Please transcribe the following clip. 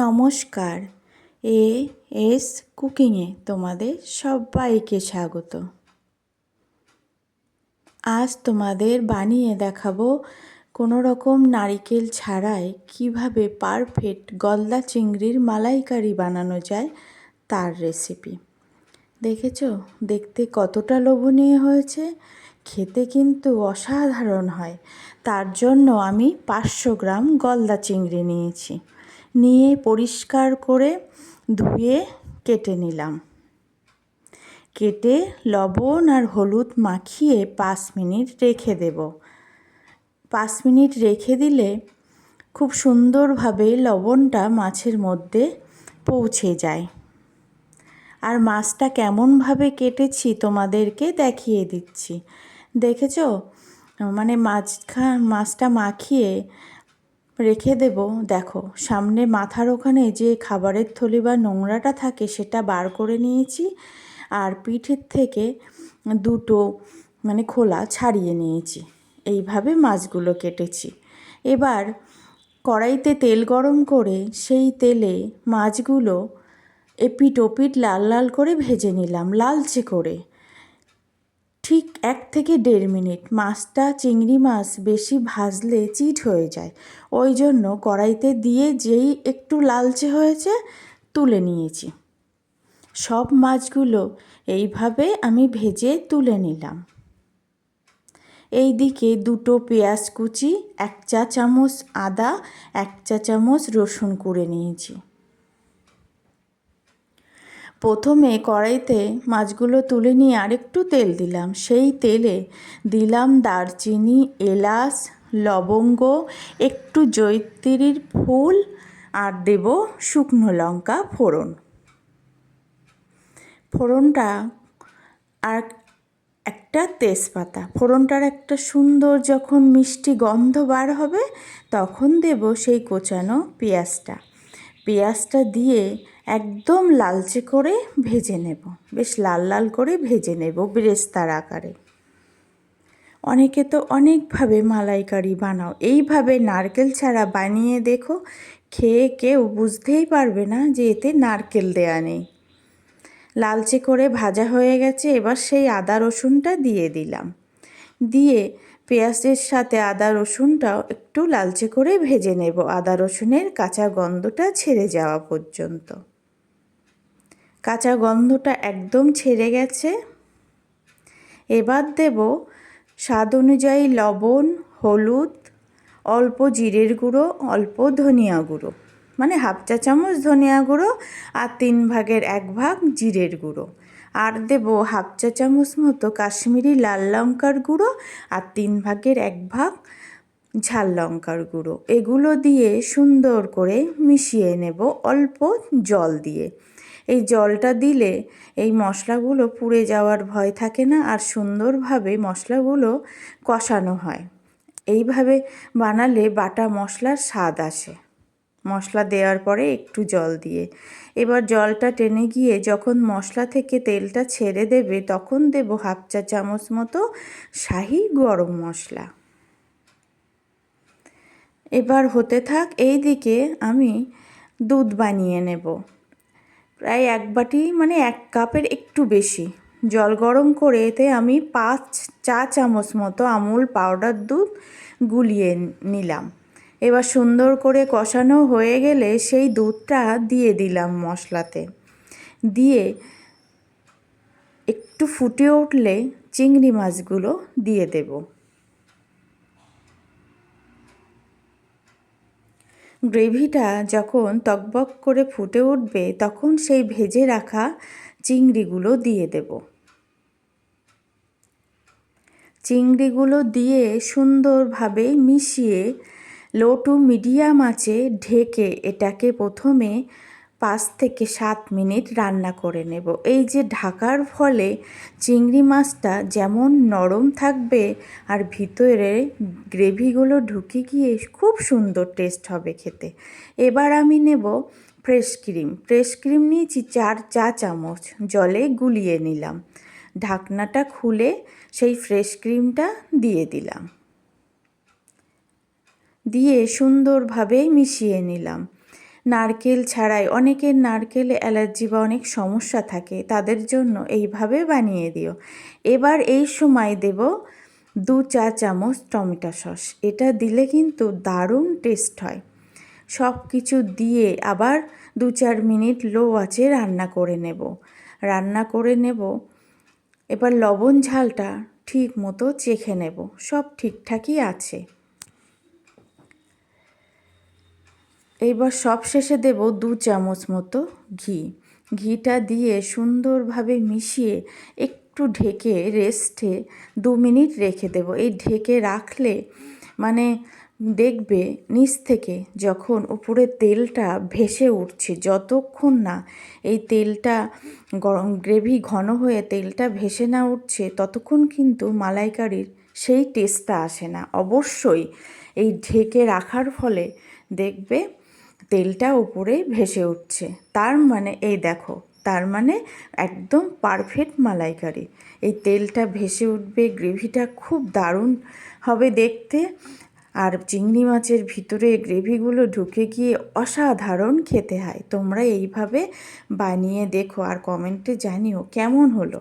নমস্কার। A S কুকিংয়ে তোমাদের সবাইকে স্বাগত। আজ তোমাদের বানিয়ে দেখাবো কোনো রকম নারিকেল ছাড়াই কীভাবে পারফেক্ট গলদা চিংড়ির মালাইকারি বানানো যায় তার রেসিপি। দেখেছ? দেখতে কতটা লোভনীয় হয়েছে। খেতে কিন্তু অসাধারণ হয়। তার জন্য আমি পাঁচশো গ্রাম গলদা চিংড়ি নিয়েছি। নিয়ে পরিষ্কার করে ধুয়ে কেটে নিলাম। কেটে লবণ আর হলুদ মাখিয়ে পাঁচ মিনিট রেখে দেব। পাঁচ মিনিট রেখে দিলে খুব সুন্দরভাবে লবণটা মাছের মধ্যে পৌঁছে যায়। আর মাছটা কেমনভাবে কেটেছি তোমাদেরকে দেখিয়ে দিচ্ছি। দেখেছ? মানে মাছখা মাছটা মাখিয়ে রেখে দেব, দেখো, সামনে মাথার ওখানে যে খাবারের থলি বা নোংরাটা থাকে সেটা বার করে নিয়েছি আর পিঠের থেকে দুটো মানে খোলা ছাড়িয়ে নিয়েছি। এইভাবে মাছগুলো কেটেছি। এবার কড়াইতে তেল গরম করে সেই তেলে মাছগুলো এপিট ওপিট লাল লাল করে ভেজে নিলাম, লালচে করে। ঠিক এক থেকে দেড় মিনিট মাছটা চিংড়ি মাছ বেশি ভাজলে চিট হয়ে যায়। ওই জন্য কড়াইতে দিয়ে যেই একটু লালচে হয়েছে তুলে নিয়েছি। সব মাছগুলো এইভাবে আমি ভেজে তুলে নিলাম। এই দিকে দুটো পেঁয়াজ কুচি, এক চা চামচ আদা, এক চা চামচ রসুন করে নিয়েছি। প্রথমে কড়াইতে মাছগুলো তুলে নিয়ে আরেকটু তেল দিলাম। সেই তেলে দিলাম দারচিনি, এলাচ, লবঙ্গ, একটু জৈত্রীর ফুল আর দেব শুকনো লঙ্কা ফোড়ন। ফোড়নটা আর একটা তেজপাতা। ফোড়নটার একটা সুন্দর যখন মিষ্টি গন্ধ বার হবে, তখন দেব সেই কোচানো পেঁয়াজটা। পেঁয়াজটা দিয়ে একদম লালচে করে ভেজে নেব। বেশ লাল লাল করে ভেজে নেব ব্রেস্তার আকারে। অনেকে তো অনেকভাবে মালাইকারি বানাও। এইভাবে নারকেল ছাড়া বানিয়ে দেখো, খেয়ে কেউ বুঝতেই পারবে না যে এতে নারকেল দেয়া নেই। লালচে করে ভাজা হয়ে গেছে, এবার সেই আদা রসুনটা দিয়ে দিলাম। দিয়ে পেঁয়াজের সাথে আদা রসুনটাও একটু লালচে করে ভেজে নেব। আদা রসুনের কাঁচা গন্ধটা ছেড়ে যাওয়া পর্যন্ত। কাঁচা গন্ধটা একদম ছেড়ে গেছে। এবার দেব স্বাদ অনুযায়ী লবণ, হলুদ, অল্প জিরের গুঁড়ো, অল্প ধনিয়া গুঁড়ো। মানে হাফ চা চামচ ধনিয়া গুঁড়ো আর তিন ভাগের এক ভাগ জিরের গুঁড়ো। আর দেব হাফ চা চামচ মতো কাশ্মীরি লাল লঙ্কার গুঁড়ো আর তিন ভাগের এক ভাগ ঝাল লঙ্কার গুঁড়ো। এগুলো দিয়ে সুন্দর করে মিশিয়ে নেব অল্প জল দিয়ে। এই জলটা দিলে এই মশলাগুলো পুড়ে যাওয়ার ভয় থাকে না আর সুন্দরভাবে মশলাগুলো কষানো হয়। এইভাবে বানালে বাটা মশলার স্বাদ আসে। মশলা দেওয়ার পরে একটু জল দিয়ে। এবার জলটা টেনে গিয়ে যখন মশলা থেকে তেলটা ছেড়ে দেবে তখন দেব হাফ চা চামচ মতো শাহি গরম মশলা। এবার হতে থাক এই দিকে আমি দুধ বানিয়ে নেব। প্রায় এক বাটি মানে এক কাপের একটু বেশি। জল গরম করে এতে আমি পাঁচ, চা চামচ মতো আমুল পাউডার দুধ গুলিয়ে নিলাম। এবার সুন্দর করে কষানো হয়ে গেলে সেই দুধটা দিয়ে দিলাম মশলাতে। দিয়ে একটু ফুটে উঠলে চিংড়ি মাছগুলো দিয়ে দেব। গ্রেভিটা যখন তকবক করে ফুটে উঠবে, তখন সেই ভেজে রাখা চিংড়িগুলো দিয়ে দেব। চিংড়িগুলো দিয়ে সুন্দরভাবে মিশিয়ে লো টু মিডিয়াম আঁচে ঢেকে এটাকে প্রথমে পাঁচ থেকে সাত মিনিট রান্না করে নেব। এই যে ঢাকার ফলে চিংড়ি মাছটা যেমন নরম থাকবে আর ভিতরে গ্রেভিগুলো ঢুকে গিয়ে খুব সুন্দর টেস্ট হবে খেতে। এবার আমি নেব ফ্রেশ ক্রিম ফ্রেশ ক্রিম নিয়েছি চার চা চামচ। জলে গুলিয়ে নিলাম। ঢাকনাটা খুলে সেই ফ্রেশ ক্রিমটা দিয়ে দিলাম। দিয়ে সুন্দরভাবে মিশিয়ে নিলাম। নারকেল ছাড়াই অনেকের নারকেল অ্যালার্জি বা অনেক সমস্যা থাকে, তাদের জন্য এইভাবে বানিয়ে দিও। এবার এই সময় দেব দু চা চামচ টমেটো সস। এটা দিলে কিন্তু দারুণ টেস্ট হয়। সব কিছু দিয়ে আবার দু চার মিনিট লো আঁচে রান্না করে নেব। রান্না করে নেব। এবার লবণ ঝালটা ঠিক মতো চেখে নেব। সব ঠিকঠাকই আছে। এইবার সব শেষে দেব দু চামচ মতো ঘি। ঘিটা দিয়ে সুন্দরভাবে মিশিয়ে একটু ঢেকে রেস্টে দু মিনিট রেখে দেব। এই ঢেকে রাখলে মানে দেখবে নিচ থেকে যখন উপরে তেলটা ভেসে উঠছে, যতক্ষণ না এই তেলটা গরম, গ্রেভি ঘন হয়ে তেলটা ভেসে না উঠছে, ততক্ষণ কিন্তু মালাইকারির সেই টেস্টটা আসে না। অবশ্যই এই ঢেকে রাখার ফলে দেখবে তেলটা উপরে ভেসে উঠছে। তার মানে এই দেখো, তার মানে একদম পারফেক্ট মালাইকারি। এই তেলটা ভেসে উঠবে, গ্রেভিটা খুব দারুণ হবে দেখতে। আর চিংড়ি মাছের ভিতরে গ্রেভিগুলো ঢুকে গিয়ে অসাধারণ খেতে হয়। তোমরা এইভাবে বানিয়ে দেখো আর কমেন্টে জানিও কেমন হলো।